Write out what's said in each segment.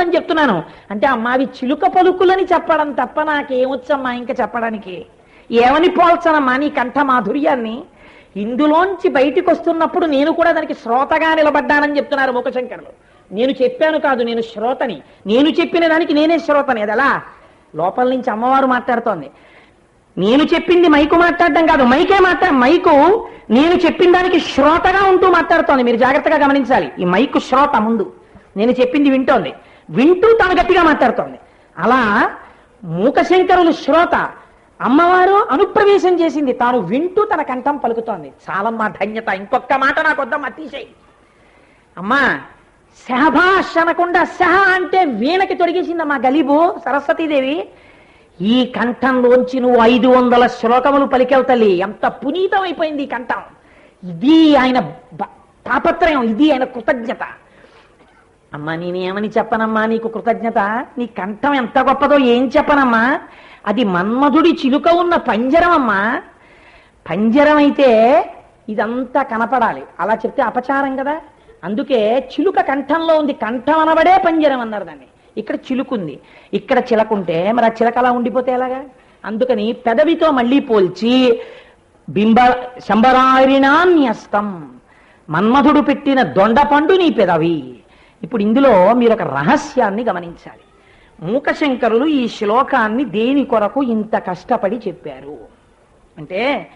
ఉందని చెప్తున్నాను. అంటే అమ్మా అవి చిలుక పలుకులని చెప్పడం తప్ప నాకేమొచ్చమ్మా ఇంకా చెప్పడానికి? ఏమని పోల్చనమ్మా నీ కంఠ మాధుర్యాన్ని ఇందులోంచి బయటికి వస్తున్నప్పుడు నేను కూడా దానికి శ్రోతగా నిలబడ్డానని చెప్తున్నారు ముఖశంకరులు. నేను చెప్పాను కాదు నేను శ్రోతని. నేను చెప్పిన దానికి నేనే శ్రోతని. అది ఎలా? లోపల నుంచి అమ్మవారు మాట్లాడుతోంది. నేను చెప్పింది మైకు మాట్లాడడం కాదు మైకే మాట్లా మైకు నేను చెప్పిన దానికి శ్రోతగా ఉంటూ మాట్లాడుతోంది. మీరు జాగ్రత్తగా గమనించాలి. ఈ మైకు శ్రోత ముందు. నేను చెప్పింది వింటోంది. వింటూ తాను గట్టిగా మాట్లాడుతోంది. అలా మూకశంకరులు శ్రోత అమ్మవారు అనుప్రవేశం చేసింది. తాను వింటూ తన కంఠం పలుకుతోంది. చాలమ్మా ధన్యత. ఇంకొక మాట నాకు వద్దాం తీసేయి. అమ్మా శహభాష్ అనకుండా సహ అంటే వీణకి తొడిగేసిందమ్మా గలీబు సరస్వతీదేవి. ఈ కంఠంలోంచి నువ్వు ఐదు వందల శ్లోకములు పలికావు తల్లి. ఎంత పునీతమైపోయింది ఈ కంఠం. ఇది ఆయన తాపత్రయం ఇది ఆయన కృతజ్ఞత. అమ్మా నేనేమని చెప్పనమ్మా? నీకు కృతజ్ఞత? నీ కంఠం ఎంత గొప్పదో ఏం చెప్పనమ్మా? అది మన్మధుడి చిలుక ఉన్న పంజరం అమ్మా. పంజరం అయితే ఇదంతా కనపడాలి. అలా చెప్తే అపచారం కదా. అందుకే చిలుక కంఠంలో ఉంది. కంఠం అనబడే పంజరం అన్నారు దాన్ని. ఇక్కడ చిలుకుంది. ఇక్కడ చిలకుంటే మరి ఆ చిలక అలా ఉండిపోతే ఎలాగా? అందుకని పెదవితో మళ్ళీ పోల్చి బింబ శంబరారిణాన్యస్తం. మన్మధుడు పెట్టిన దొండపండు నీ పెదవి. ఇప్పుడు ఇందులో మీరు ఒక రహస్యాన్ని గమనించాలి. మూకశంకరులు ఈ శ్లోకాన్ని దేని కొరకు ఇంత కష్టపడి చెప్పారు? అంటే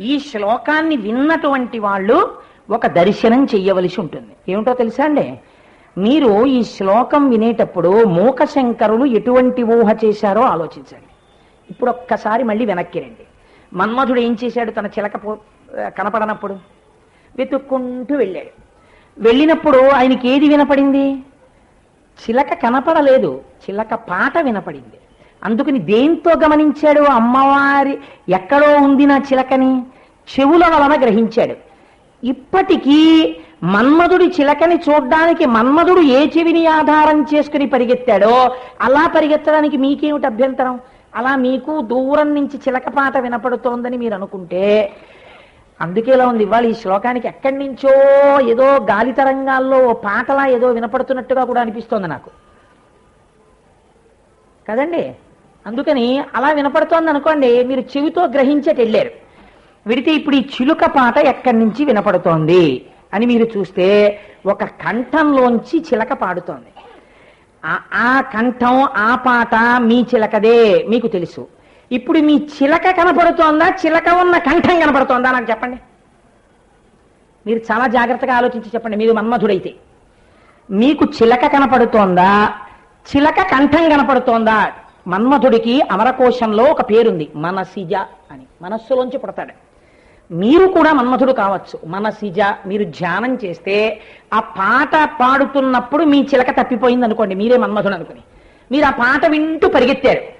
ఈ శ్లోకాన్ని విన్నటువంటి వాళ్ళు ఒక దర్శనం చెయ్యవలసి ఉంటుంది. ఏమిటో తెలుసా అండి? మీరు ఈ శ్లోకం వినేటప్పుడు మూకశంకరులు ఎటువంటి ఊహ చేశారో ఆలోచించండి. ఇప్పుడు ఒక్కసారి మళ్ళీ వెనక్కి రండి. మన్మధుడు ఏం చేశాడు తన చిలక కనపడనప్పుడు? వెతుక్కుంటూ వెళ్ళాడు. వెళ్ళినప్పుడు ఆయనకి ఏది వినపడింది? చిలక కనపడలేదు. చిలక పాట వినపడింది. అందుకని దేంతో గమనించాడు అమ్మవారి? ఎక్కడో ఉంది నా చిలకని? చెవుల వలన గ్రహించాడు. ఇప్పటికీ మన్మధుడి చిలకని చూడ్డానికి మన్మధుడు ఏ చెవిని ఆధారం చేసుకుని పరిగెత్తాడో అలా పరిగెత్తడానికి మీకేమిటి అభ్యంతరం? అలా మీకు దూరం నుంచి చిలక పాట వినపడుతోందని మీరు అనుకుంటే అందుకే ఇలా ఉంది. ఇవాళ ఈ శ్లోకానికి ఎక్కడి నుంచో ఏదో గాలి తరంగాల్లో ఓ పాటలా ఏదో వినపడుతున్నట్టుగా కూడా అనిపిస్తోంది నాకు. కదండి? అందుకని అలా వినపడుతోంది అనుకోండి మీరు చెవితో గ్రహించేట వెళ్ళారు. విడితే ఇప్పుడు ఈ చిలుక పాట ఎక్కడి నుంచి వినపడుతోంది అని మీరు చూస్తే ఒక కంఠంలోంచి చిలక పాడుతోంది. ఆ కంఠం ఆ పాట మీ చిలకదే మీకు తెలుసు. ఇప్పుడు మీ చిలక కనపడుతోందా? చిలక ఉన్న కంఠం కనపడుతోందా? నాకు చెప్పండి. మీరు చాలా జాగ్రత్తగా ఆలోచించి చెప్పండి. మీరు మన్మధుడైతే. మీకు చిలక కనపడుతోందా? చిలక కంఠం కనపడుతోందా? మన్మధుడికి అమరకోశంలో ఒక పేరుంది. మనసిజ అని. మనస్సులోంచి పుడతాడు. మీరు కూడా మన్మధుడు కావచ్చు. మనసిజ మీరు ధ్యానం చేస్తే ఆ పాట పాడుతున్నప్పుడు మీ చిలక తప్పిపోయింది అనుకోండి మీరే మన్మధుడు అనుకుని. మీరు ఆ పాట వింటూ పరిగెత్తారు.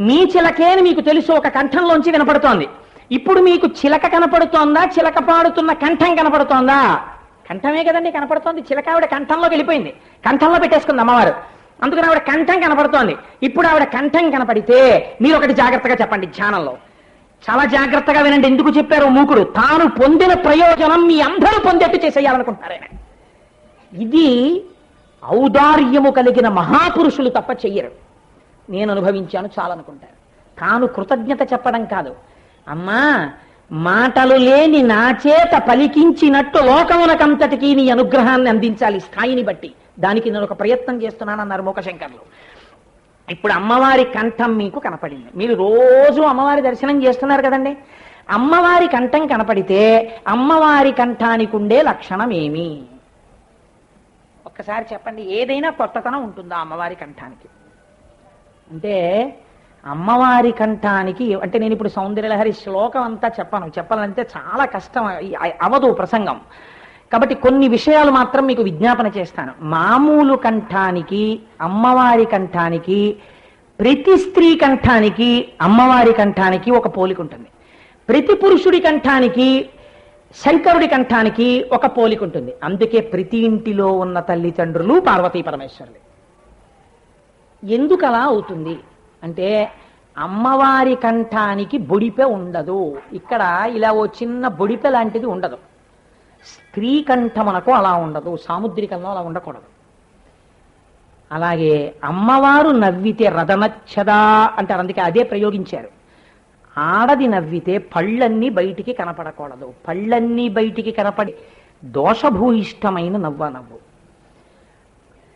మీ చిలకే అని మీకు తెలుసు ఒక కంఠంలోంచి వినపడుతోంది. ఇప్పుడు మీకు చిలక కనపడుతోందా చిలక పాడుతున్న కంఠం కనపడుతోందా? కంఠమే కదండి కనపడుతోంది. చిలక ఆవిడ కంఠంలోకి వెళ్ళిపోయింది. కంఠంలో పెట్టేసుకుంది అమ్మవారు. అందుకని ఆవిడ కంఠం కనపడుతోంది. ఇప్పుడు ఆవిడ కంఠం కనపడితే మీరు ఒకటి జాగ్రత్తగా చెప్పండి ధ్యానంలో. చాలా జాగ్రత్తగా వినండి. ఎందుకు చెప్పారు మూకుడు. తాను పొందిన ప్రయోజనం మీ అందరూ పొందేట్టు చేసేయాలనుకుంటున్నారు ఆయన. ఇది ఔదార్యము కలిగిన మహాపురుషులు తప్ప చెయ్యరు. నేను అనుభవించాను చాలనుకుంటారు. తాను కృతజ్ఞత చెప్పడం కాదు. అమ్మా మాటలు లేని నా చేత పలికించినట్టు లోకమునకంతటికి నీ అనుగ్రహాన్ని అందించాలి స్థాయిని బట్టి. దానికి నేను ఒక ప్రయత్నం చేస్తున్నానన్నారు మూకశంకర్లు. ఇప్పుడు అమ్మవారి కంఠం మీకు కనపడింది. మీరు రోజు అమ్మవారి దర్శనం చేస్తున్నారు కదండి. అమ్మవారి కంఠం కనపడితే అమ్మవారి కంఠానికి ఉండే లక్షణం ఏమి ఒక్కసారి చెప్పండి ఏదైనా కొత్తతనం ఉంటుందా అమ్మవారి కంఠానికి? అంటే అమ్మవారి కంఠానికి అంటే నేను ఇప్పుడు సౌందర్యలహరి శ్లోకం అంతా చెప్పను. చెప్పాలంటే చాలా కష్టం అవదు ప్రసంగం. కాబట్టి కొన్ని విషయాలు మాత్రం మీకు విజ్ఞాపన చేస్తాను. మామూలు కంఠానికి అమ్మవారి కంఠానికి ప్రతి స్త్రీ కంఠానికి అమ్మవారి కంఠానికి ఒక పోలిక ఉంటుంది. ప్రతి పురుషుడి కంఠానికి శంకరుడి కంఠానికి ఒక పోలిక ఉంటుంది. అందుకే ప్రతి ఇంటిలో ఉన్న తల్లిదండ్రులు పార్వతీ పరమేశ్వరులే. ఎందుకు అలా అవుతుంది? అంటే అమ్మవారి కంఠానికి బొడిపె ఉండదు. ఇక్కడ ఇలా ఓ చిన్న బొడిపె లాంటిది ఉండదు. స్త్రీ కంఠమునకు అలా ఉండదు. సాముద్రికంలో అలా ఉండకూడదు. అలాగే అమ్మవారు నవ్వితే రథమచ్చదా అంటారు. అందుకే అదే ప్రయోగించారు. ఆడది నవ్వితే పళ్ళన్నీ బయటికి కనపడకూడదు. పళ్ళన్నీ బయటికి కనపడి దోషభూయిష్టమైన నవ్వ నవ్వు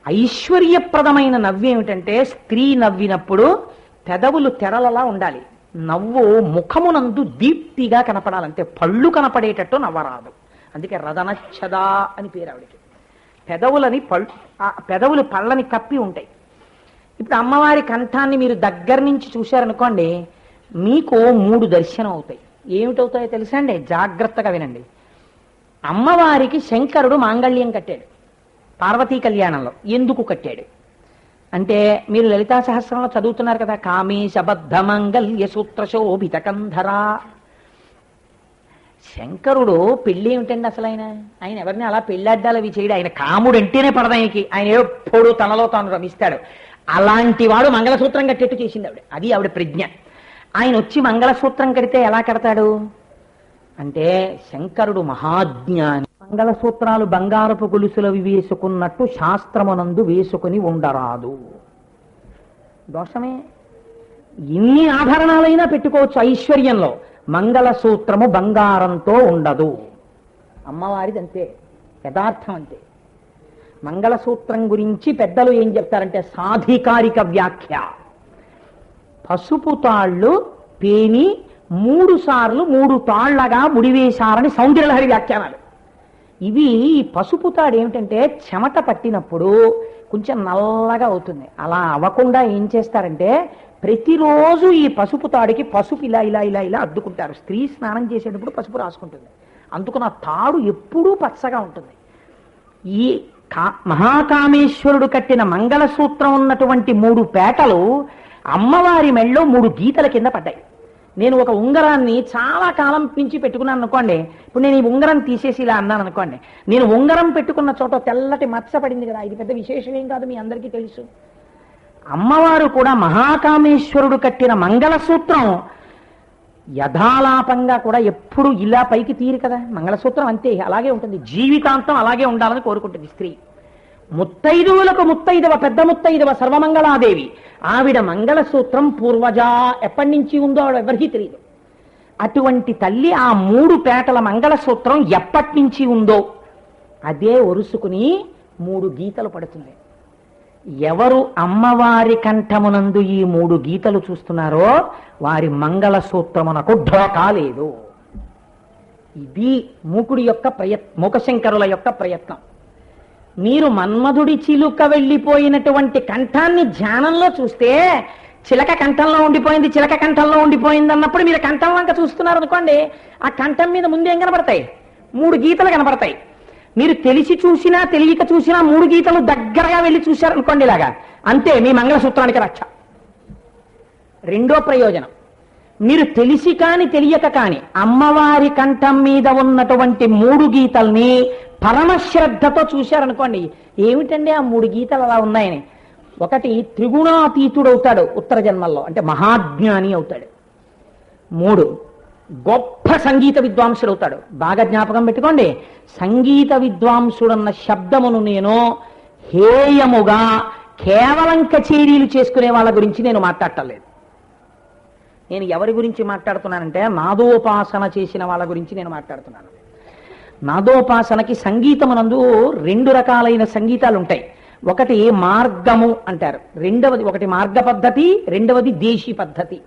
ఐశ్వర్యప్రదమైన నవ్వేమిటంటే స్త్రీ నవ్వినప్పుడు పెదవులు తెరలలా ఉండాలి. నవ్వు ముఖమునందు దీప్తిగా కనపడాలంటే పళ్ళు కనపడేటట్టు నవ్వరాదు. అందుకే రదనచ్చదా అని పేరు ఆవిడికి. పెదవులని పళ్ళు పెదవులు పళ్ళని కప్పి ఉంటాయి. ఇప్పుడు అమ్మవారి కంఠాన్ని మీరు దగ్గర నుంచి చూశారనుకోండి మీకు మూడు దర్శనం అవుతాయి ఏమిటవుతాయో తెలుసా అండి? జాగ్రత్తగా వినండి. అమ్మవారికి శంకరుడు మాంగళ్యం కట్టాడు. పార్వతీ కళ్యాణంలో ఎందుకు కట్టాడు? అంటే మీరు లలితా సహస్రంలో చదువుతున్నారు కదా కామేశబద్ధ మంగళ్య సూత్ర శోభిత కంధరా. శంకరుడు పెళ్ళి ఏమిటండి అసలు ఆయన? ఆయన ఎవరిని అలా పెళ్ళాడ్డాలు అవి చేయడు ఆయన కాముడు అంటేనే పడదు ఆయన ఎప్పుడు తనలో తాను రమిస్తాడు. అలాంటి వాడు మంగళసూత్రం కట్టేట్టు చేసింది ఆవిడ. అది ఆవిడ ప్రజ్ఞ. ఆయన వచ్చి మంగళసూత్రం కడితే ఎలా కడతాడు? అంటే శంకరుడు మహాజ్ఞాని. మంగళసూత్రాలు బంగారపు గొలుసులవి వేసుకున్నట్టు శాస్త్రమునందు వేసుకుని ఉండరాదు. దోషమే ఎన్ని ఆభరణాలైనా పెట్టుకోవచ్చు ఐశ్వర్యంలో. మంగళసూత్రము బంగారంతో ఉండదు. అమ్మవారిది అంతే యథార్థం అంతే మంగళసూత్రం గురించి పెద్దలు ఏం చెప్తారంటే సాధికారిక వ్యాఖ్య. పసుపు తాళ్ళు పేని మూడు సార్లు మూడు తాళ్ళగా ముడివేశారని సౌందర్యలహరి వ్యాఖ్యానాలు. ఇవి ఈ పసుపు తాడు ఏమిటంటే చెమట పట్టినప్పుడు కొంచెం నల్లగా అవుతుంది. అలా అవ్వకుండా ఏం చేస్తారంటే ప్రతిరోజు ఈ పసుపు తాడుకి పసుపు ఇలా ఇలా ఇలా ఇలా అద్దుకుంటారు. స్త్రీ స్నానం చేసేటప్పుడు పసుపు రాసుకుంటుంది. అందుకు నా తాడు ఎప్పుడూ పచ్చగా ఉంటుంది. ఈ కా మహాకామేశ్వరుడు కట్టిన మంగళసూత్రం ఉన్నటువంటి మూడు పేటలు అమ్మవారి మెళ్ళో మూడు గీతల కింద పడ్డాయి. నేను ఒక ఉంగరాన్ని చాలా కాలం నుంచి పెట్టుకున్నాను అనుకోండి. ఇప్పుడు నేను ఈ ఉంగరం తీసేసి ఇలా అన్నాను అనుకోండి. నేను ఉంగరం పెట్టుకున్న చోట తెల్లటి మచ్చ పడింది కదా. ఇది పెద్ద విశేషం ఏం కాదు మీ అందరికీ తెలుసు. అమ్మవారు కూడా మహాకామేశ్వరుడు కట్టిన మంగళసూత్రం యథాలాపంగా కూడా ఎప్పుడు ఇలా పైకి తీరు కదా. మంగళసూత్రం అంతే అలాగే ఉంటుంది. జీవితాంతం అలాగే ఉండాలని కోరుకుంటుంది స్త్రీ. ముత్తైదువులకు ముత్తైదవ పెద్ద ముత్తైదవ సర్వమంగళాదేవి. ఆవిడ మంగళసూత్రం పూర్వజా ఎప్పటి నుంచి ఉందో ఆవిడ ఎవరికీ తెలియదు అటువంటి తల్లి ఆ మూడు పేటల మంగళసూత్రం ఎప్పటి నుంచి ఉందో అదే ఒరుసుకుని మూడు గీతలు పడుతుంది. ఎవరు అమ్మవారి కంఠమునందు ఈ మూడు గీతలు చూస్తున్నారో వారి మంగళసూత్రమునకు ఢోకా లేదు. ఇది మూకుడి యొక్క ప్రయత్ మూకశంకరుల యొక్క ప్రయత్నం. మీరు మన్మధుడి చిలుక వెళ్ళిపోయినటువంటి కంఠాన్ని ధ్యానంలో చూస్తే చిలక కంఠంలో ఉండిపోయింది చిలక కంఠంలో ఉండిపోయింది అన్నప్పుడు మీరు కంఠం వంక చూస్తున్నారు అనుకోండి ఆ కంఠం మీద ముందేం కనబడతాయి మూడు గీతలు కనబడతాయి మీరు తెలిసి చూసినా తెలియక చూసినా మూడు గీతలు దగ్గరగా వెళ్ళి చూశారనుకోండి ఇలాగా. అంతే మీ మంగళసూత్రానికి రక్ష. రెండో ప్రయోజనం. మీరు తెలిసి కాని తెలియక కాని అమ్మవారి కంఠం మీద ఉన్నటువంటి మూడు గీతల్ని పరమశ్రద్ధతో చూశారనుకోండి ఏమిటండి ఆ మూడు గీతలు అలా ఉన్నాయని? ఒకటి త్రిగుణాతీతుడవుతాడు ఉత్తర జన్మల్లో అంటే మహాజ్ఞాని అవుతాడు. మూడు గొప్ప సంగీత విద్వాంసుడు అవుతాడు బాగా జ్ఞాపకం పెట్టుకోండి సంగీత విద్వాంసుడన్న శబ్దమును నేను హేయముగా కేవలం కచేరీలు చేసుకునే వాళ్ళ గురించి నేను మాట్లాడటలేదు నేను ఎవరి గురించి మాట్లాడుతున్నానంటే నాదోపాసన చేసిన వాళ్ళ గురించి నేను మాట్లాడుతున్నాను. నాదోపాసనకి సంగీతమునందు రెండు రకాలైన సంగీతాలు ఉంటాయి ఒకటి మార్గము అంటారు. రెండవది ఒకటి మార్గ పద్ధతి రెండవది దేశీ పద్ధతి.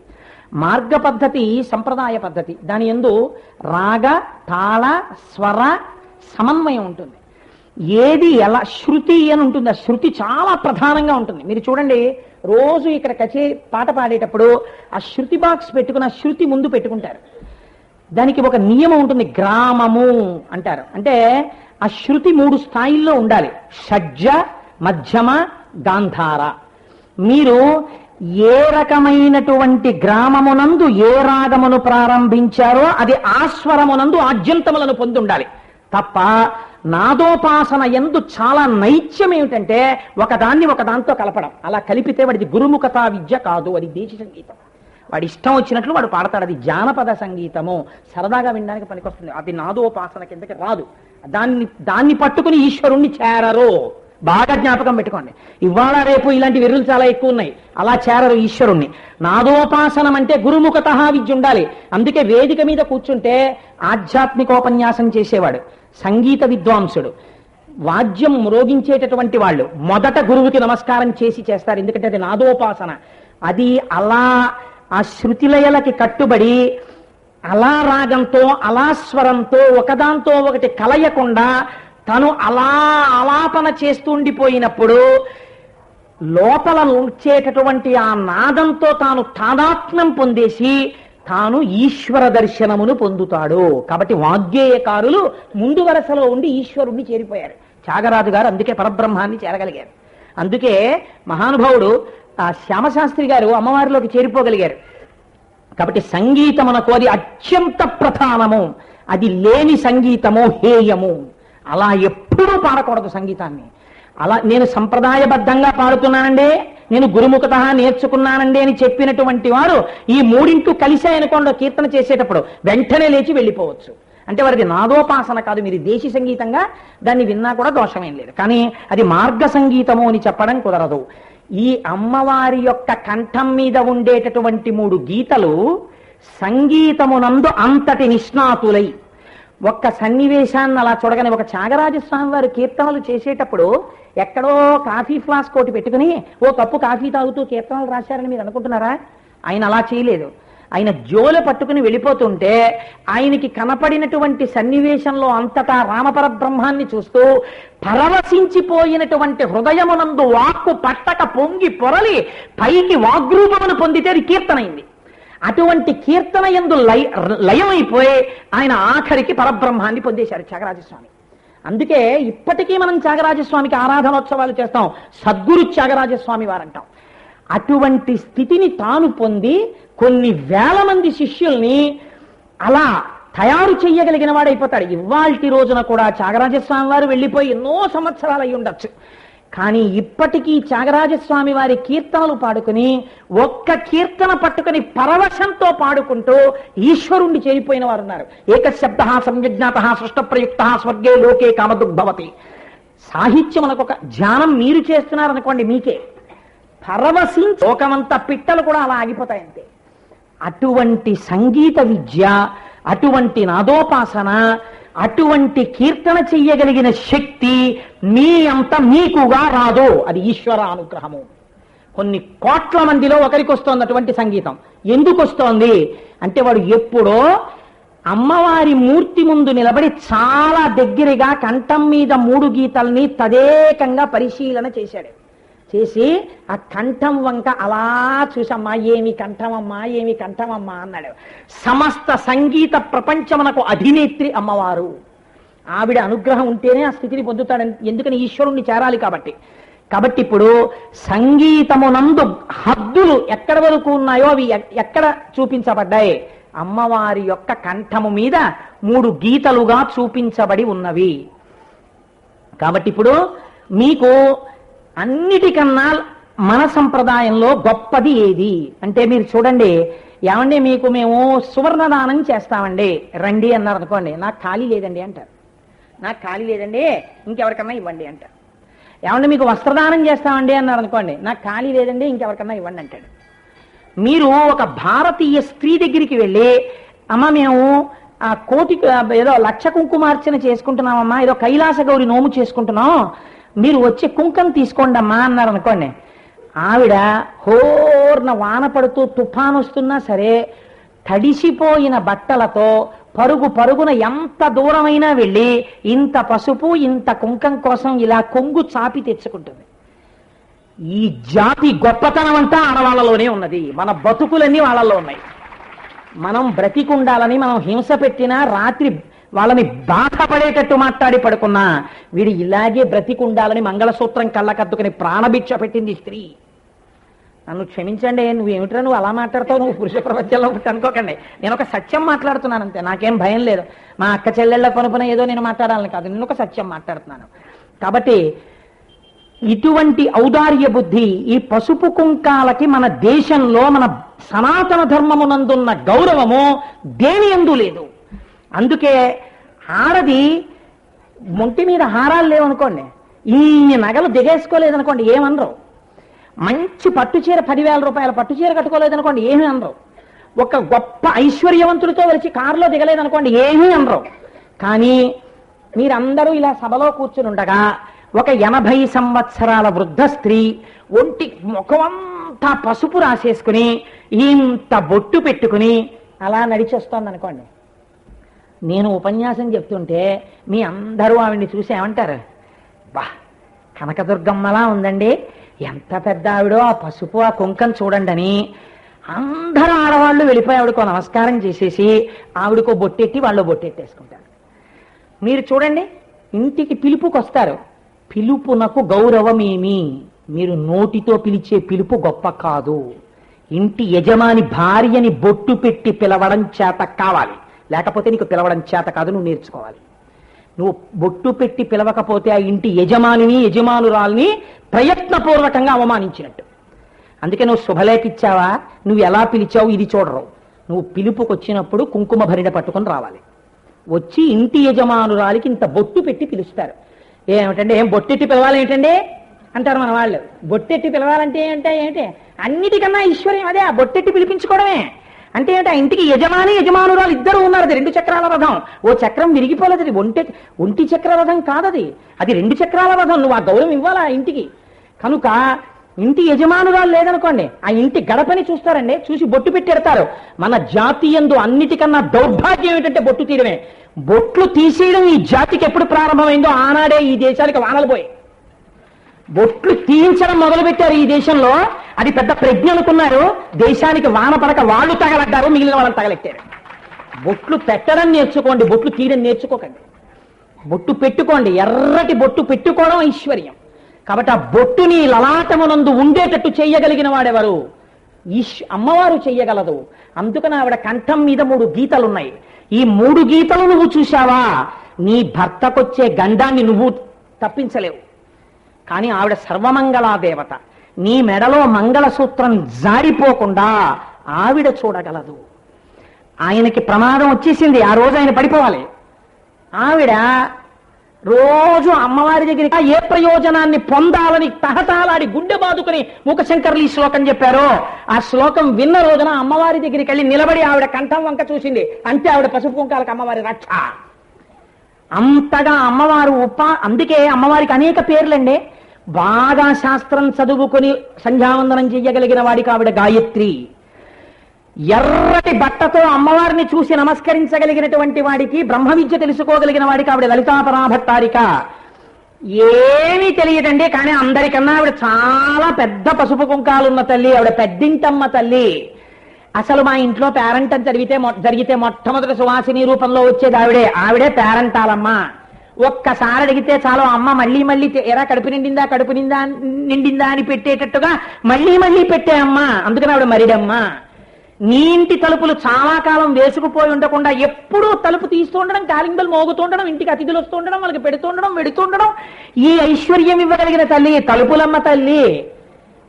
మార్గ పద్ధతి సంప్రదాయ పద్ధతి. దాని ఎందు రాగ తాళ స్వర సమన్వయం ఉంటుంది. ఏది ఎలా శృతి అని ఉంటుంది. ఆ శృతి చాలా ప్రధానంగా ఉంటుంది. మీరు చూడండి రోజు ఇక్కడ కచే పాట పాడేటప్పుడు ఆ శృతి బాక్స్ పెట్టుకుని ఆ శృతి ముందు పెట్టుకుంటారు. దానికి ఒక నియమం ఉంటుంది గ్రామము అంటారు. అంటే ఆ శృతి మూడు స్థాయిల్లో ఉండాలి. షడ్జ మధ్యమ గాంధార. మీరు ఏ రకమైనటువంటి గ్రామమునందు ఏ రాగమును ప్రారంభించారో అది ఆస్వరమునందు ఆద్యంతములను పొంది ఉండాలి తప్ప నాదోపాసన ఎందు చాలా నైత్యం ఏమిటంటే ఒకదాన్ని ఒకదాంతో కలపడం. అలా కలిపితే వాడిది గురుముఖతా విద్య కాదు అది దేశ సంగీతం. వాడి ఇష్టం వచ్చినట్లు వాడు పాడతాడు. అది జానపద సంగీతము. సరదాగా వినడానికి పనికొస్తుంది. అది నాదోపాసన కిందకి రాదు. దాన్ని దాన్ని పట్టుకుని ఈశ్వరుణ్ణి చేరరు. బాగా జ్ఞాపకం పెట్టుకోండి. ఇవాళ రేపు ఇలాంటి వెర్రులు చాలా ఎక్కువ ఉన్నాయి. అలా చేరరు ఈశ్వరుణ్ణి. నాదోపాసనం అంటే గురుముఖత విద్య ఉండాలి. అందుకే వేదిక మీద కూర్చుంటే ఆధ్యాత్మికోపన్యాసం చేసేవాడు. సంగీత విద్వాంసుడు. వాద్యం మ్రోగించేటటువంటి వాళ్ళు మొదట గురువుకి నమస్కారం చేసి చేస్తారు. ఎందుకంటే అది నాదోపాసన. అది అలా ఆ శృతిలయలకి కట్టుబడి అలా రాగంతో అలా స్వరంతో ఒకదాంతో ఒకటి కలయకుండా తను అలా ఆలాపన చేస్తుండిపోయినప్పుడు లోపల ఉంచేటటువంటి ఆ నాదంతో తాను తాదాత్మ్యం పొందేసి తాను ఈశ్వర దర్శనమును పొందుతాడు. కాబట్టి వాగ్గేయకారులు ముందు వరసలో ఉండి ఈశ్వరుణ్ణి చేరిపోయారు. త్యాగరాజు గారు అందుకే పరబ్రహ్మాన్ని చేరగలిగారు. అందుకే మహానుభావుడు ఆ శ్యామశాస్త్రి గారు అమ్మవారిలోకి చేరిపోగలిగారు. కాబట్టి సంగీతమునకు అది అత్యంత ప్రధానము. అది లేని సంగీతము హేయము. అలా ఎప్పుడూ పాడకూడదు సంగీతాన్ని. అలా నేను సంప్రదాయబద్ధంగా పాడుతున్నానండి. నేను గురుముఖత నేర్చుకున్నానండి అని చెప్పినటువంటి వారు ఈ మూడింటూ కలిసాయనుకోండి కీర్తన చేసేటప్పుడు వెంటనే లేచి వెళ్ళిపోవచ్చు. అంటే వారిది నాదోపాసన కాదు మీరు దేశీ సంగీతంగా దాన్ని విన్నా కూడా దోషమేం లేదు. కానీ అది మార్గ సంగీతము అని చెప్పడం కుదరదు. ఈ అమ్మవారి యొక్క కంఠం మీద ఉండేటటువంటి మూడు గీతలు సంగీతమునందు అంతటి నిష్ణాతులై ఒక్క సన్నివేశాన్ని అలా చూడగానే ఒక త్యాగరాజస్వామి వారు కీర్తనలు చేసేటప్పుడు ఎక్కడో కాఫీ ఫ్లాస్క్ ఒకటి పెట్టుకుని ఓ కప్పు కాఫీ తాగుతూ కీర్తనలు రాశారని మీరు అనుకుంటున్నారా? ఆయన అలా చేయలేదు. ఆయన జోలె పట్టుకుని వెళ్ళిపోతుంటే ఆయనకి కనపడినటువంటి సన్నివేశంలో అంతటా రామపర బ్రహ్మాన్ని చూస్తూ పరవశించిపోయినటువంటి హృదయమునందు వాక్కు పట్టక పొంగి పొరలి పైకి వాగ్రూపమును పొందితే అది కీర్తనైంది అటువంటి కీర్తన ఎందు లయ లయమైపోయి ఆయన ఆఖరికి పరబ్రహ్మాన్ని పొందేశారు త్యాగరాజస్వామి. అందుకే ఇప్పటికీ మనం త్యాగరాజస్వామికి ఆరాధనోత్సవాలు చేస్తాం. సద్గురు త్యాగరాజస్వామి వారంటాం. అటువంటి స్థితిని తాను పొంది కొన్ని వేల మంది శిష్యుల్ని అలా తయారు చేయగలిగిన వాడైపోతాడు. ఇవాల్టి రోజున కూడా త్యాగరాజస్వామి వారు వెళ్ళిపోయి ఎన్నో సంవత్సరాలు అయి ఉండొచ్చు కానీ ఇప్పటికీ త్యాగరాజస్వామి వారి కీర్తనలు పాడుకుని ఒక్క కీర్తన పట్టుకుని పరవశంతో పాడుకుంటూ ఈశ్వరుణ్ణి చేరిపోయిన వారు ఉన్నారు ఏకశబ్ద సంయజ్ఞాత సృష్ట ప్రయుక్త స్వర్గే లోకే కామదుగ్భవతి. సాహిత్యం మనకు ఒక ధ్యానం మీరు చేస్తున్నారనుకోండి మీకే. పరవశి లోకమంతా పిట్టలు కూడా అలా ఆగిపోతాయంతే. అటువంటి సంగీత విద్య అటువంటి నాదోపాసన అటువంటి కీర్తన చెయ్యగలిగిన శక్తి మీ అంత మీకుగా రాదు. అది ఈశ్వర అనుగ్రహము. కొన్ని కోట్ల మందిలో ఒకరికి వస్తోంది అటువంటి సంగీతం. ఎందుకు వస్తోంది అంటే వాడు ఎప్పుడో అమ్మవారి మూర్తి ముందు నిలబడి చాలా దగ్గరగా కంఠం మీద మూడు గీతల్ని తదేకంగా పరిశీలన చేశాడు. చేసి ఆ కంఠం వంక అలా చూసమ్మా ఏమి కంఠమమ్మా ఏమి కంఠమమ్మా అన్నాడు. సమస్త సంగీత ప్రపంచమునకు అధినేత్రి అమ్మవారు. ఆవిడ అనుగ్రహం ఉంటేనే ఆ స్థితిని పొందుతాడని ఎందుకని ఈశ్వరుణ్ణి చేరాలి కాబట్టి? కాబట్టి ఇప్పుడు సంగీతమునందు హద్దులు ఎక్కడ వరకు ఉన్నాయో అవి ఎక్కడ చూపించబడ్డాయి? అమ్మవారి యొక్క కంఠము మీద మూడు గీతలుగా చూపించబడి ఉన్నవి. కాబట్టి ఇప్పుడు మీకు అన్నిటికన్నా మన సంప్రదాయంలో గొప్పది ఏది? అంటే మీరు చూడండి ఏమండి మీకు మేము సువర్ణదానం చేస్తామండి. రండి అన్నారు అనుకోండి నాకు ఖాళీ లేదండి అంటారు. నాకు ఖాళీ లేదండి ఇంకెవరికన్నా ఇవ్వండి అంటారు. ఏమంటే మీకు వస్త్రదానం చేస్తామండి అన్నారు అనుకోండి నాకు ఖాళీ లేదండి ఇంకెవరికన్నా ఇవ్వండి అంటాడు. మీరు ఒక భారతీయ స్త్రీ దగ్గరికి వెళ్ళి అమ్మ మేము ఆ కోటి ఏదో లక్ష కుంకుమార్చన చేసుకుంటున్నామమ్మా ఏదో కైలాస గౌరి నోము చేసుకుంటున్నాం మీరు వచ్చి కుంకం తీసుకోండి అమ్మా అన్నారు అనుకోండి. ఆవిడ హోర్న వాన పడుతూ తుఫాను వస్తున్నా సరే తడిసిపోయిన బట్టలతో పరుగు పరుగున ఎంత దూరమైనా వెళ్ళి ఇంత పసుపు ఇంత కుంకం కోసం ఇలా కొంగు చాపి తెచ్చుకుంటుంది. ఈ జాతి గొప్పతనం అంతా ఆడవాళ్ళలోనే ఉన్నది. మన బతుకులన్నీ వాళ్ళలో ఉన్నాయి. మనం బ్రతికుండాలని మనం హింస పెట్టినా రాత్రి వాళ్ళని బాధపడేటట్టు మాట్లాడి పడుకున్నా వీడు ఇలాగే బ్రతికుండాలని మంగళసూత్రం కళ్ళకద్దుకుని ప్రాణభిక్ష పెట్టింది స్త్రీ. నన్ను క్షమించండి నువ్వు ఏమిట్రా నువ్వు అలా మాట్లాడతావు? నువ్వు పురుష ప్రపంచంలో అనుకోకండి. నేను ఒక సత్యం మాట్లాడుతున్నాను అంతే నాకేం భయం లేదు. మా అక్క చెల్లెళ్ళ పనుపున ఏదో నేను మాట్లాడాలని కాదు నేను ఒక సత్యం మాట్లాడుతున్నాను. కాబట్టి ఇటువంటి ఔదార్య బుద్ధి ఈ పసుపు కుంకాలకి మన దేశంలో మన సనాతన ధర్మమునందున్న గౌరవము దేని ఎందు లేదు? అందుకే ఆడది ఒంటి మీద హారాలు లేవనుకోండి ఈ నగలు దిగేసుకోలేదనుకోండి ఏమనరు. మంచి పట్టు చీర పదివేల రూపాయల పట్టు చీర కట్టుకోలేదనుకోండి ఏమీ అనరు. ఒక గొప్ప ఐశ్వర్యవంతుడితో వచ్చి కారులో దిగలేదనుకోండి ఏమీ అనరు. కానీ మీరందరూ ఇలా సభలో కూర్చుని ఉండగా ఒక ఎనభై సంవత్సరాల వృద్ధ స్త్రీ ఒంటి ముఖమంతా పసుపు రాసేసుకుని ఇంత బొట్టు పెట్టుకుని అలా నడిచొస్తోంది అనుకోండి నేను ఉపన్యాసం చెప్తుంటే మీ అందరూ ఆవిడ్ని చూసి ఏమంటారు? బా కనకదుర్గమ్మలా ఉందండి. ఎంత పెద్ద ఆవిడో ఆ పసుపు ఆ కుంకం చూడండి అని అందరూ ఆడవాళ్ళు వెళ్ళిపోయి ఆవిడకో నమస్కారం చేసేసి ఆవిడకో బొట్టెట్టి వాళ్ళు బొట్టెట్టేసుకుంటారు. మీరు చూడండి ఇంటికి పిలుపుకి వస్తారు పిలుపునకు గౌరవమేమి? మీరు నోటితో పిలిచే పిలుపు గొప్ప కాదు. ఇంటి యజమాని భార్యని బొట్టు పెట్టి పిలవడం చేత కావాలి. లేకపోతే నీకు పిలవడం చేత కాదు నువ్వు నేర్చుకోవాలి. నువ్వు బొట్టు పెట్టి పిలవకపోతే ఆ ఇంటి యజమానిని యజమానురాల్ని ప్రయత్నపూర్వకంగా అవమానించినట్టు. అందుకే నువ్వు శుభలేఖ ఇచ్చావా నువ్వు ఎలా పిలిచావు? ఇది చూడరు. నువ్వు పిలుపుకి వచ్చినప్పుడు కుంకుమ భరిణ పట్టుకొని రావాలి. వచ్చి ఇంటి యజమానురాలికి ఇంత బొట్టు పెట్టి పిలుస్తారు. ఏమిటంటే ఏం బొట్టెట్టి పిలవాలి ఏంటండి? అంటారు మన వాళ్ళు. బొట్టెట్టి పిలవాలంటే ఏంటంటే ఏంటి? అన్నిటికన్నా ఈశ్వర్యం అదే ఆ బొట్టెట్టి పిలిపించుకోవడమే. అంటే ఏంటి ఆ ఇంటికి యజమాని యజమానురాలు ఇద్దరు ఉన్నారు అది రెండు చక్రాల రథం. ఓ చక్రం విరిగిపోలేదు అది. ఒంటి ఒంటి చక్ర రథం కాదది. అది రెండు చక్రాల రథం. నువ్వు ఆ గౌరవం ఇవ్వాలి ఆ ఇంటికి? కనుక ఇంటి యజమానురాలు లేదనుకోండి ఆ ఇంటి గడపని చూస్తారండి. చూసి బొట్టు పెట్టెడతారు మన జాతి యందు అన్నిటికన్నా దౌర్భాగ్యం ఏంటంటే బొట్టు తీయడమే. బొట్లు తీసేయడం ఈ జాతికి ఎప్పుడు ప్రారంభమైందో ఆనాడే ఈ దేశానికి వానలు పోయాయి. బొట్లు తీయించడం మొదలు పెట్టారు ఈ దేశంలో. అది పెద్ద ప్రజ్ఞ అనుకున్నారు. దేశానికి వాన పడక వాళ్ళు తగలడ్డారు మిగిలిన వాళ్ళని తగలెట్టారు. బొట్లు పెట్టడం నేర్చుకోండి బొట్లు తీయడం నేర్చుకోకండి. బొట్టు పెట్టుకోండి ఎర్రటి బొట్టు పెట్టుకోవడం ఐశ్వర్యం. కాబట్టి ఆ బొట్టుని లలాటమునందు ఉండేటట్టు చేయగలిగిన వాడెవరు? ఈశ్ అమ్మవారు చెయ్యగలదు అందుకని ఆవిడ కంఠం మీద మూడు గీతలున్నాయి. ఈ మూడు గీతలు నువ్వు చూశావా? నీ భర్తకొచ్చే గండాన్ని నువ్వు తప్పించలేవు. కానీ ఆవిడ సర్వమంగళా దేవత నీ మెడలో మంగళసూత్రం జారిపోకుండా ఆవిడ చూడగలదు. ఆయనకి ప్రమాదం వచ్చేసింది ఆ రోజు ఆయన పడిపోవాలి. ఆవిడ రోజు అమ్మవారి దగ్గరికి ఏ ప్రయోజనాన్ని పొందాలని తహతాలాడి గుండె బాదుకుని ముఖశంకర్లు ఈ శ్లోకం చెప్పారో ఆ శ్లోకం విన్న రోజున అమ్మవారి దగ్గరికి వెళ్ళి నిలబడి ఆవిడ కంఠం వంక చూసింది. అంటే ఆవిడ పసుపు కుంకాలకు అమ్మవారి రక్ష. అంతగా అమ్మవారు ఉప అందుకే అమ్మవారికి అనేక పేర్లండి. బాగా శాస్త్రం చదువుకుని సంధ్యావందనం చెయ్యగలిగిన వాడికి ఆవిడ గాయత్రి. ఎర్రటి బట్టతో అమ్మవారిని చూసి నమస్కరించగలిగినటువంటి వాడికి బ్రహ్మ విద్య తెలుసుకోగలిగిన వాడికి ఆవిడ లలితాపరాభట్టారిక ఏమీ తెలియదండి కానీ అందరికన్నా ఆవిడ చాలా పెద్ద పసుపు కుంకాలున్న తల్లి ఆవిడ పెద్దింటమ్మ తల్లి. అసలు మా ఇంట్లో పేరంటం జరిగితే జరిగితే మొట్టమొదటి సువాసిని రూపంలో వచ్చేది ఆవిడే. ఆవిడే పేరంటాలమ్మ. ఒక్కసారి అడిగితే చాలు అమ్మ మళ్ళీ మళ్ళీ ఎరా కడుపు నిండిందా కడుపు నిందా నిండిందా అని పెట్టేటట్టుగా మళ్ళీ మళ్ళీ పెట్టే అమ్మ. అందుకని ఆవిడ మరిడమ్మా. నీ ఇంటి తలుపులు చాలా కాలం వేసుకుపోయి ఉండకుండా ఎప్పుడూ తలుపు తీస్తూ ఉండడం కాలింగలు మోగుతుండడం ఇంటికి అతిథులు వస్తుండడం వాళ్ళకి పెడుతుండడం వెడుతుండడం ఈ ఐశ్వర్యం ఇవ్వగలిగిన తల్లి తలుపులమ్మ తల్లి.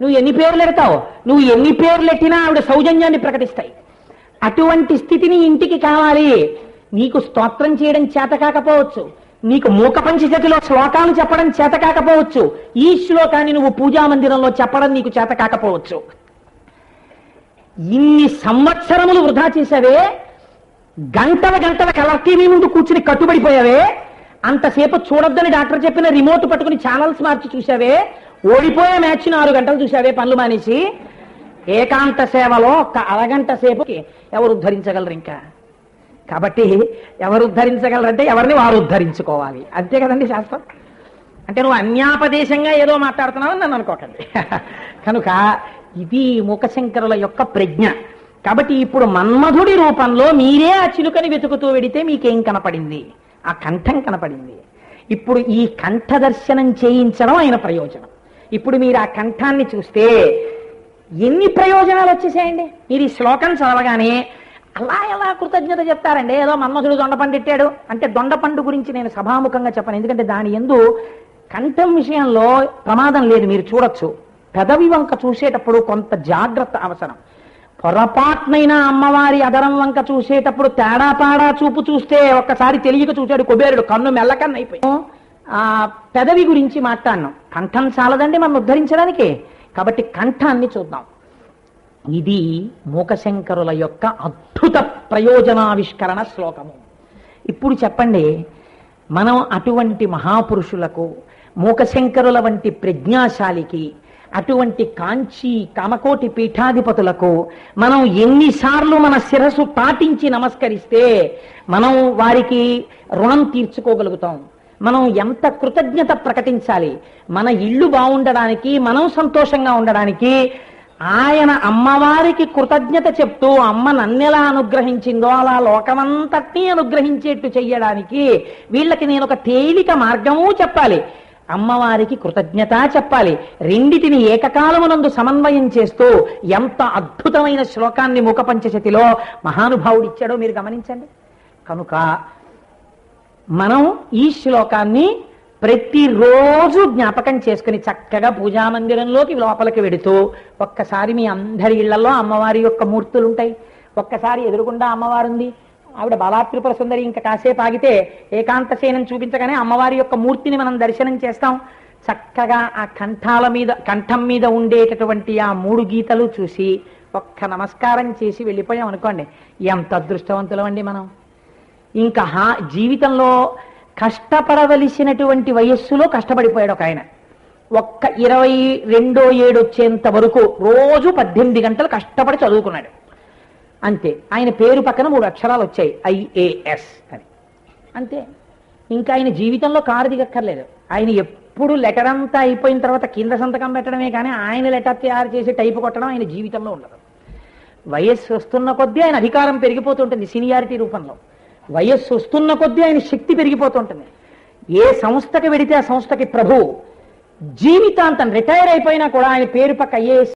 నువ్వు ఎన్ని పేర్లు ఎడతావు? నువ్వు ఎన్ని పేర్లు ఎట్టినా ఆవిడ సౌజన్యాన్ని ప్రకటిస్తాయి. అటువంటి స్థితిని ఇంటికి కావాలి. నీకు స్తోత్రం చేయడం చేత కాకపోవచ్చు. నీకు మూకపంచి చేతిలో శ్లోకాలు చెప్పడం చేత కాకపోవచ్చు. ఈ శ్లోకాన్ని నువ్వు పూజా మందిరంలో చెప్పడం నీకు చేత కాకపోవచ్చు. ఇన్ని సంవత్సరములు వృధా చేశావే గంటల గంటల కలర్ టీవీ ముందు కూర్చుని కట్టుబడిపోయావే అంతసేపు చూడొద్దని డాక్టర్ చెప్పిన రిమోట్ పట్టుకుని ఛానల్స్ మార్చి చూసావే ఓడిపోయే మ్యాచ్ ఆరు గంటలు చూసావే పనులు మానేసి ఏకాంత సేవలో ఒక అరగంట సేపుకి ఎవరు ఉద్ధరించగలరు ఇంకా? కాబట్టి ఎవరు ఉద్ధరించగలరంటే ఎవరిని వారు ఉద్ధరించుకోవాలి. అంతే కదండి శాస్త్రం? అంటే నువ్వు అన్యాపదేశంగా ఏదో మాట్లాడుతున్నావు నన్ను అనుకోకండి. కనుక ఇది మూకశంకరుల యొక్క ప్రజ్ఞ. కాబట్టి ఇప్పుడు మన్మధుడి రూపంలో మీరే ఆ చిలుకని వెతుకుతూ వెడితే మీకేం కనపడింది? ఆ కంఠం కనపడింది. ఇప్పుడు ఈ కంఠ దర్శనం చేయించడం ఆయన ప్రయోజనం. ఇప్పుడు మీరు ఆ కంఠాన్ని చూస్తే ఎన్ని ప్రయోజనాలు వచ్చేసాయండి? మీరు ఈ శ్లోకం చదవగానే అలా ఎలా కృతజ్ఞత చెప్తారండి? ఏదో మన్మధుడు దొండపండు ఎట్టాడు అంటే దొండపండు గురించి నేను సభాముఖంగా చెప్పను. ఎందుకంటే దాని ఎందు కంఠం విషయంలో ప్రమాదం లేదు. మీరు చూడొచ్చు. పెదవి వంక చూసేటప్పుడు కొంత జాగ్రత్త అవసరం. పొరపాట్నైనా అమ్మవారి అదరం వంక చూసేటప్పుడు తేడా పాడా చూపు చూస్తే ఒక్కసారి తెలియక చూశాడు కుబేరుడు. కన్ను మెల్లకన్ను అయిపోయి ఆ పెదవి గురించి మాట్లాడినాం. కంఠం చాలదండి మనం ఉద్ధరించడానికి. కాబట్టి కంఠాన్ని చూద్దాం. ఇది మూకశంకరుల యొక్క అద్భుత ప్రయోజనావిష్కరణ శ్లోకము. ఇప్పుడు చెప్పండి మనం అటువంటి మహాపురుషులకు మూకశంకరుల వంటి ప్రజ్ఞాశాలికి అటువంటి కాంచి కామకోటి పీఠాధిపతులకు మనం ఎన్నిసార్లు మన శిరస్సు పాటించి నమస్కరిస్తే మనం వారికి రుణం తీర్చుకోగలుగుతాం. మనం ఎంత కృతజ్ఞత ప్రకటించాలి? మన ఇల్లు బాగుండడానికి మనం సంతోషంగా ఉండడానికి ఆయన అమ్మవారికి కృతజ్ఞత చెప్తూ అమ్మ నన్నెలా అనుగ్రహించిందో అలా లోకమంతటినీ అనుగ్రహించేట్టు చెయ్యడానికి వీళ్ళకి నేను ఒక తేలిక మార్గము చెప్పాలి. అమ్మవారికి కృతజ్ఞత చెప్పాలి. రెండిటిని ఏకకాలమునందు సమన్వయం చేస్తూ ఎంత అద్భుతమైన శ్లోకాన్ని ముఖపంచశతిలో మహానుభావుడు ఇచ్చాడో మీరు గమనించండి. కనుక మనం ఈ శ్లోకాన్ని ప్రతిరోజు జ్ఞాపకం చేసుకుని చక్కగా పూజా మందిరంలోకి లోపలికి వెడుతూ ఒక్కసారి మీ అందరి ఇళ్ళలో అమ్మవారి యొక్క మూర్తులు ఉంటాయి ఒక్కసారి ఎదురుగుండా అమ్మవారు ఉంది ఆవిడ బాలాత్రిపుర సుందరి ఇంకా కాసేపు ఆగితే ఏకాంత శయనం చూపించగానే అమ్మవారి యొక్క మూర్తిని మనం దర్శనం చేస్తాం. చక్కగా ఆ కంఠాల మీద కంఠం మీద ఉండేటటువంటి ఆ మూడు గీతలు చూసి ఒక్క నమస్కారం చేసి వెళ్ళిపోయాం అనుకోండి ఎంత అదృష్టవంతులం అండి మనం. ఇంకా హా జీవితంలో కష్టపడవలసినటువంటి వయస్సులో కష్టపడిపోయాడు ఒక ఆయన. ఒక్క ఇరవై రెండో ఏడు వచ్చేంత వరకు రోజు పద్దెనిమిది గంటలు కష్టపడి చదువుకున్నాడు. అంతే. ఆయన పేరు పక్కన మూడు అక్షరాలు వచ్చాయి. ఐఏఎస్ అని. అంతే. ఇంకా ఆయన జీవితంలో కారు దిగక్కర్లేదు. ఆయన ఎప్పుడు లెటర్ అంతా అయిపోయిన తర్వాత కింద సంతకం పెట్టడమే కానీ ఆయన లెటర్ తయారు చేసి టైపు కొట్టడం ఆయన జీవితంలో ఉండదు. వయస్సు వస్తున్న కొద్దీ ఆయన అధికారం పెరిగిపోతుంటుంది సీనియారిటీ రూపంలో. వయస్సు వస్తున్న కొద్దీ ఆయన శక్తి పెరిగిపోతుంటుంది. ఏ సంస్థకి వెడితే ఆ సంస్థకి ప్రభు జీవితాంతం రిటైర్ అయిపోయినా కూడా ఆయన పేరు పక్క ఐఏఎస్